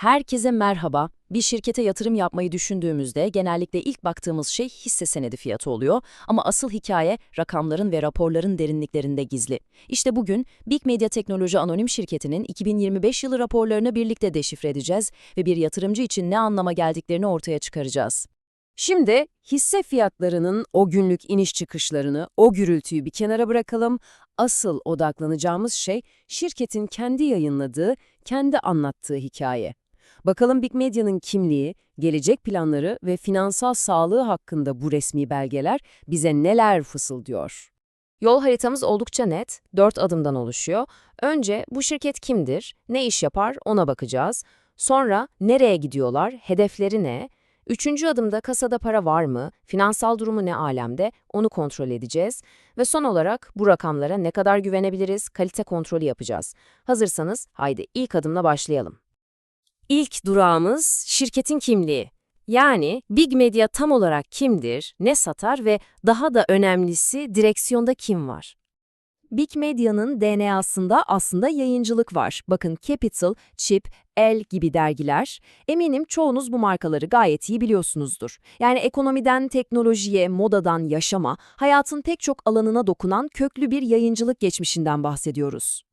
Herkese merhaba. Bir şirkete yatırım yapmayı düşündüğümüzde genellikle ilk baktığımız şey hisse senedi fiyatı oluyor ama asıl hikaye rakamların ve raporların derinliklerinde gizli. İşte bugün Big Media Teknoloji Anonim Şirketi'nin 2025 yılı raporlarını birlikte deşifre edeceğiz ve bir yatırımcı için ne anlama geldiklerini ortaya çıkaracağız. Şimdi hisse fiyatlarının o günlük iniş çıkışlarını, o gürültüyü bir kenara bırakalım. Asıl odaklanacağımız şey şirketin kendi yayınladığı, kendi anlattığı hikaye. Bakalım Big Media'nın kimliği, gelecek planları ve finansal sağlığı hakkında bu resmi belgeler bize neler fısıldıyor? Yol haritamız oldukça net, dört adımdan oluşuyor. Önce bu şirket kimdir, ne iş yapar ona bakacağız. Sonra nereye gidiyorlar, hedefleri ne? Üçüncü adımda kasada para var mı, finansal durumu ne alemde onu kontrol edeceğiz. Ve son olarak bu rakamlara ne kadar güvenebiliriz, kalite kontrolü yapacağız. Hazırsanız haydi ilk adımla başlayalım. İlk durağımız şirketin kimliği. Yani Big Media tam olarak kimdir, ne satar ve daha da önemlisi direksiyonda kim var? Big Media'nın DNA'sında aslında yayıncılık var. Bakın Capital, Chip, El gibi dergiler. Eminim çoğunuz bu markaları gayet iyi biliyorsunuzdur. Yani ekonomiden teknolojiye, modadan yaşama, hayatın pek çok alanına dokunan köklü bir yayıncılık geçmişinden bahsediyoruz.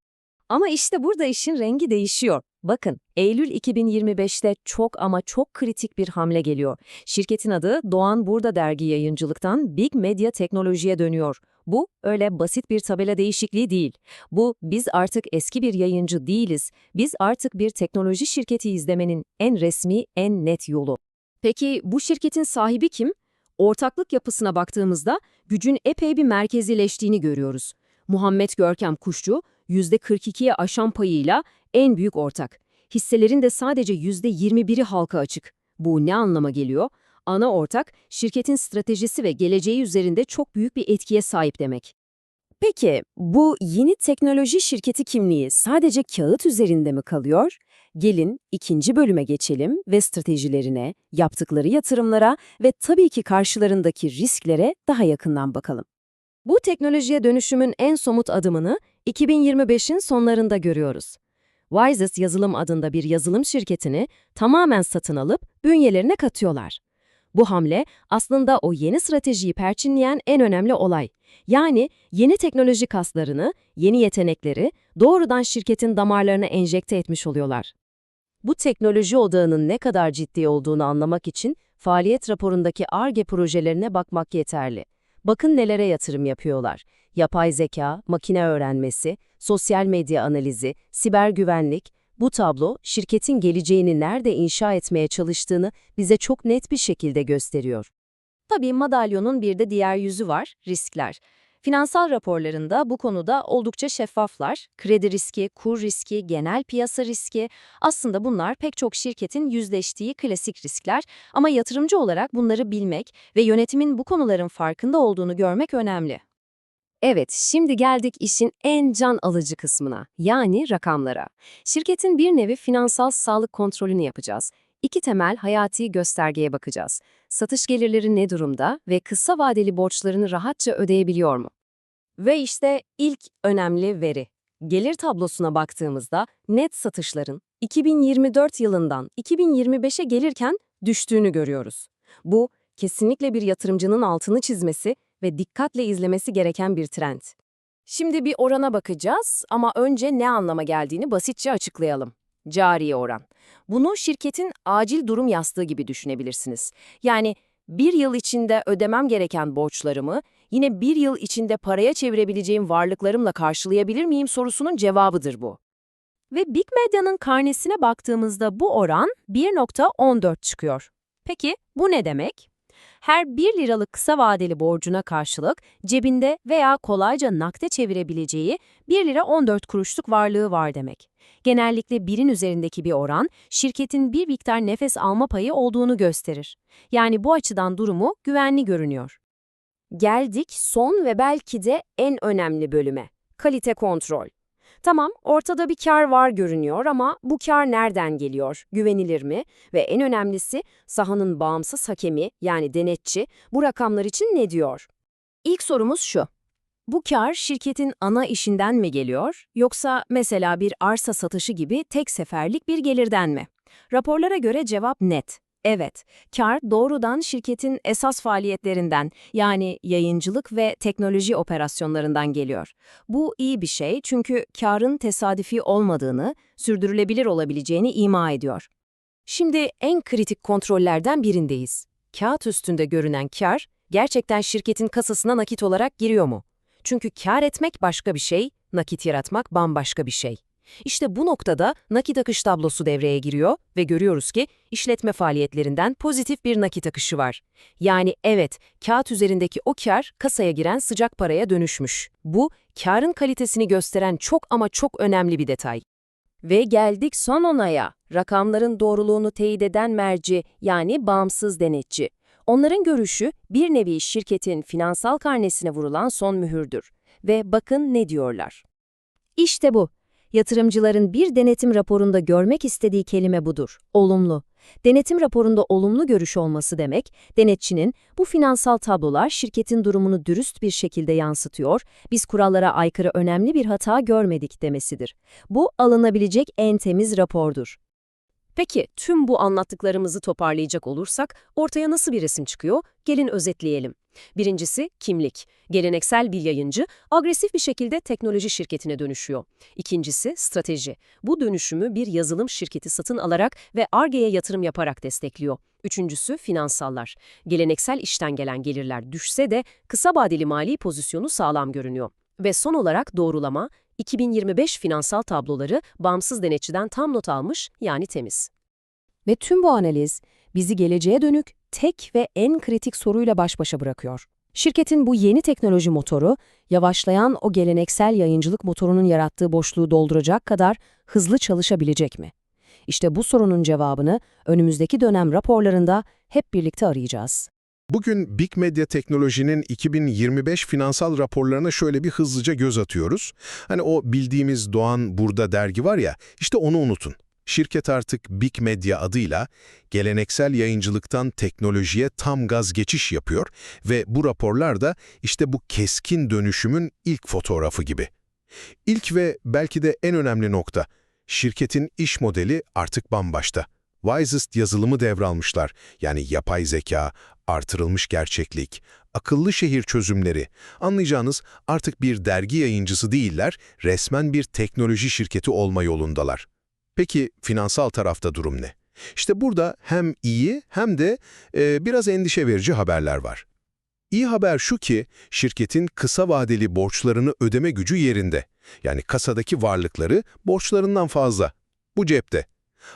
Ama işte burada işin rengi değişiyor. Bakın, Eylül 2025'te çok ama çok kritik bir hamle geliyor. Şirketin adı Doğan Burada Dergi Yayıncılıktan Big Media Teknoloji'ye dönüyor. Bu öyle basit bir tabela değişikliği değil. Bu biz artık eski bir yayıncı değiliz. Biz artık bir teknoloji şirketi izlemenin en resmi, en net yolu. Peki bu şirketin sahibi kim? Ortaklık yapısına baktığımızda gücün epey bir merkezileştiğini görüyoruz. Muhammed Görkem Kuşçu, %42'ye aşan payıyla en büyük ortak. Hisselerin de sadece %21'i halka açık. Bu ne anlama geliyor? Ana ortak, şirketin stratejisi ve geleceği üzerinde çok büyük bir etkiye sahip demek. Peki, bu yeni teknoloji şirketi kimliği sadece kağıt üzerinde mi kalıyor? Gelin ikinci bölüme geçelim ve stratejilerine, yaptıkları yatırımlara ve tabii ki karşılarındaki risklere daha yakından bakalım. Bu teknolojiye dönüşümün en somut adımını 2025'in sonlarında görüyoruz. Wisys Yazılım adında bir yazılım şirketini tamamen satın alıp bünyelerine katıyorlar. Bu hamle aslında o yeni stratejiyi perçinleyen en önemli olay. Yani yeni teknoloji kaslarını, yeni yetenekleri doğrudan şirketin damarlarına enjekte etmiş oluyorlar. Bu teknoloji odağının ne kadar ciddi olduğunu anlamak için faaliyet raporundaki ARGE projelerine bakmak yeterli. Bakın nelere yatırım yapıyorlar. Yapay zeka, makine öğrenmesi, sosyal medya analizi, siber güvenlik. Bu tablo şirketin geleceğini nerede inşa etmeye çalıştığını bize çok net bir şekilde gösteriyor. Tabii madalyonun bir de diğer yüzü var, riskler. Finansal raporlarında bu konuda oldukça şeffaflar. Kredi riski, kur riski, genel piyasa riski aslında bunlar pek çok şirketin yüzleştiği klasik riskler ama yatırımcı olarak bunları bilmek ve yönetimin bu konuların farkında olduğunu görmek önemli. Evet, şimdi geldik işin en can alıcı kısmına, yani rakamlara. Şirketin bir nevi finansal sağlık kontrolünü yapacağız. İki temel hayati göstergeye bakacağız. Satış gelirleri ne durumda ve kısa vadeli borçlarını rahatça ödeyebiliyor mu? Ve işte ilk önemli veri. Gelir tablosuna baktığımızda net satışların 2024 yılından 2025'e gelirken düştüğünü görüyoruz. Bu kesinlikle bir yatırımcının altını çizmesi ve dikkatle izlemesi gereken bir trend. Şimdi bir orana bakacağız ama önce ne anlama geldiğini basitçe açıklayalım. Cari oran. Bunu şirketin acil durum yastığı gibi düşünebilirsiniz. Yani bir yıl içinde ödemem gereken borçlarımı yine bir yıl içinde paraya çevirebileceğim varlıklarımla karşılayabilir miyim sorusunun cevabıdır bu. Ve Big Media'nın karnesine baktığımızda bu oran 1.14 çıkıyor. Peki bu ne demek? Her 1 liralık kısa vadeli borcuna karşılık cebinde veya kolayca nakde çevirebileceği 1 lira 14 kuruşluk varlığı var demek. Genellikle birin üzerindeki bir oran, şirketin bir miktar nefes alma payı olduğunu gösterir. Yani bu açıdan durumu güvenli görünüyor. Geldik son ve belki de en önemli bölüme. Kalite kontrol. Tamam, ortada bir kar var görünüyor ama bu kar nereden geliyor, güvenilir mi? Ve en önemlisi sahanın bağımsız hakemi yani denetçi bu rakamlar için ne diyor? İlk sorumuz şu. Bu kar şirketin ana işinden mi geliyor yoksa mesela bir arsa satışı gibi tek seferlik bir gelirden mi? Raporlara göre cevap net. Evet, kar doğrudan şirketin esas faaliyetlerinden yani yayıncılık ve teknoloji operasyonlarından geliyor. Bu iyi bir şey çünkü karın tesadüfi olmadığını, sürdürülebilir olabileceğini ima ediyor. Şimdi en kritik kontrollerden birindeyiz. Kağıt üstünde görünen kar gerçekten şirketin kasasına nakit olarak giriyor mu? Çünkü kar etmek başka bir şey, nakit yaratmak bambaşka bir şey. İşte bu noktada nakit akış tablosu devreye giriyor ve görüyoruz ki işletme faaliyetlerinden pozitif bir nakit akışı var. Yani evet, kağıt üzerindeki o kar kasaya giren sıcak paraya dönüşmüş. Bu, karın kalitesini gösteren çok ama çok önemli bir detay. Ve geldik son onaya, rakamların doğruluğunu teyit eden merci yani bağımsız denetçi. Onların görüşü bir nevi şirketin finansal karnesine vurulan son mühürdür. Ve bakın ne diyorlar. İşte bu. Yatırımcıların bir denetim raporunda görmek istediği kelime budur. Olumlu. Denetim raporunda olumlu görüş olması demek, denetçinin bu finansal tablolar şirketin durumunu dürüst bir şekilde yansıtıyor, biz kurallara aykırı önemli bir hata görmedik demesidir. Bu alınabilecek en temiz rapordur. Peki tüm bu anlattıklarımızı toparlayacak olursak ortaya nasıl bir resim çıkıyor? Gelin özetleyelim. Birincisi kimlik. Geleneksel bir yayıncı agresif bir şekilde teknoloji şirketine dönüşüyor. İkincisi strateji. Bu dönüşümü bir yazılım şirketi satın alarak ve Ar-Ge'ye yatırım yaparak destekliyor. Üçüncüsü finansallar. Geleneksel işten gelen gelirler düşse de kısa vadeli mali pozisyonu sağlam görünüyor. Ve son olarak doğrulama, 2025 finansal tabloları bağımsız denetçiden tam not almış yani temiz. Ve tüm bu analiz bizi geleceğe dönük tek ve en kritik soruyla baş başa bırakıyor. Şirketin bu yeni teknoloji motoru, yavaşlayan o geleneksel yayıncılık motorunun yarattığı boşluğu dolduracak kadar hızlı çalışabilecek mi? İşte bu sorunun cevabını önümüzdeki dönem raporlarında hep birlikte arayacağız. Bugün Big Media Teknoloji'nin 2025 finansal raporlarına şöyle bir hızlıca göz atıyoruz. Hani o bildiğimiz Doğan Burada dergi var ya, işte onu unutun. Şirket artık Big Media adıyla geleneksel yayıncılıktan teknolojiye tam gaz geçiş yapıyor ve bu raporlar da işte bu keskin dönüşümün ilk fotoğrafı gibi. İlk ve belki de en önemli nokta, şirketin iş modeli artık bambaşta. Wisest yazılımı devralmışlar, yani yapay zeka, artırılmış gerçeklik, akıllı şehir çözümleri. Anlayacağınız artık bir dergi yayıncısı değiller, resmen bir teknoloji şirketi olma yolundalar. Peki finansal tarafta durum ne? İşte burada hem iyi hem de e, biraz endişe verici haberler var. İyi haber şu ki şirketin kısa vadeli borçlarını ödeme gücü yerinde. Yani kasadaki varlıkları borçlarından fazla. Bu cepte.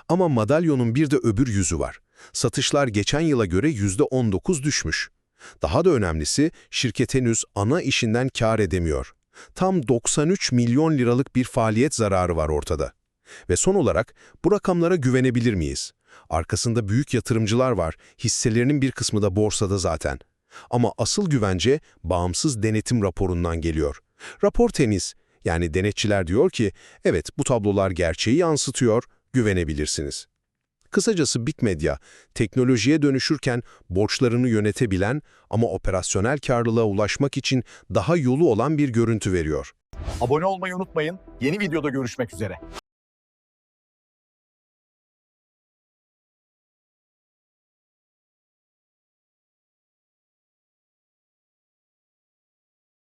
Ama madalyonun bir de öbür yüzü var. Satışlar geçen yıla göre %19 düşmüş. Daha da önemlisi şirket henüz ana işinden kar edemiyor. Tam 93 milyon liralık bir faaliyet zararı var ortada. Ve son olarak bu rakamlara güvenebilir miyiz? Arkasında büyük yatırımcılar var, hisselerinin bir kısmı da borsada zaten. Ama asıl güvence bağımsız denetim raporundan geliyor. Rapor temiz, yani denetçiler diyor ki, evet bu tablolar gerçeği yansıtıyor, güvenebilirsiniz. Kısacası Big Media, teknolojiye dönüşürken borçlarını yönetebilen ama operasyonel karlılığa ulaşmak için daha yolu olan bir görüntü veriyor. Abone olmayı unutmayın. Yeni videoda görüşmek üzere.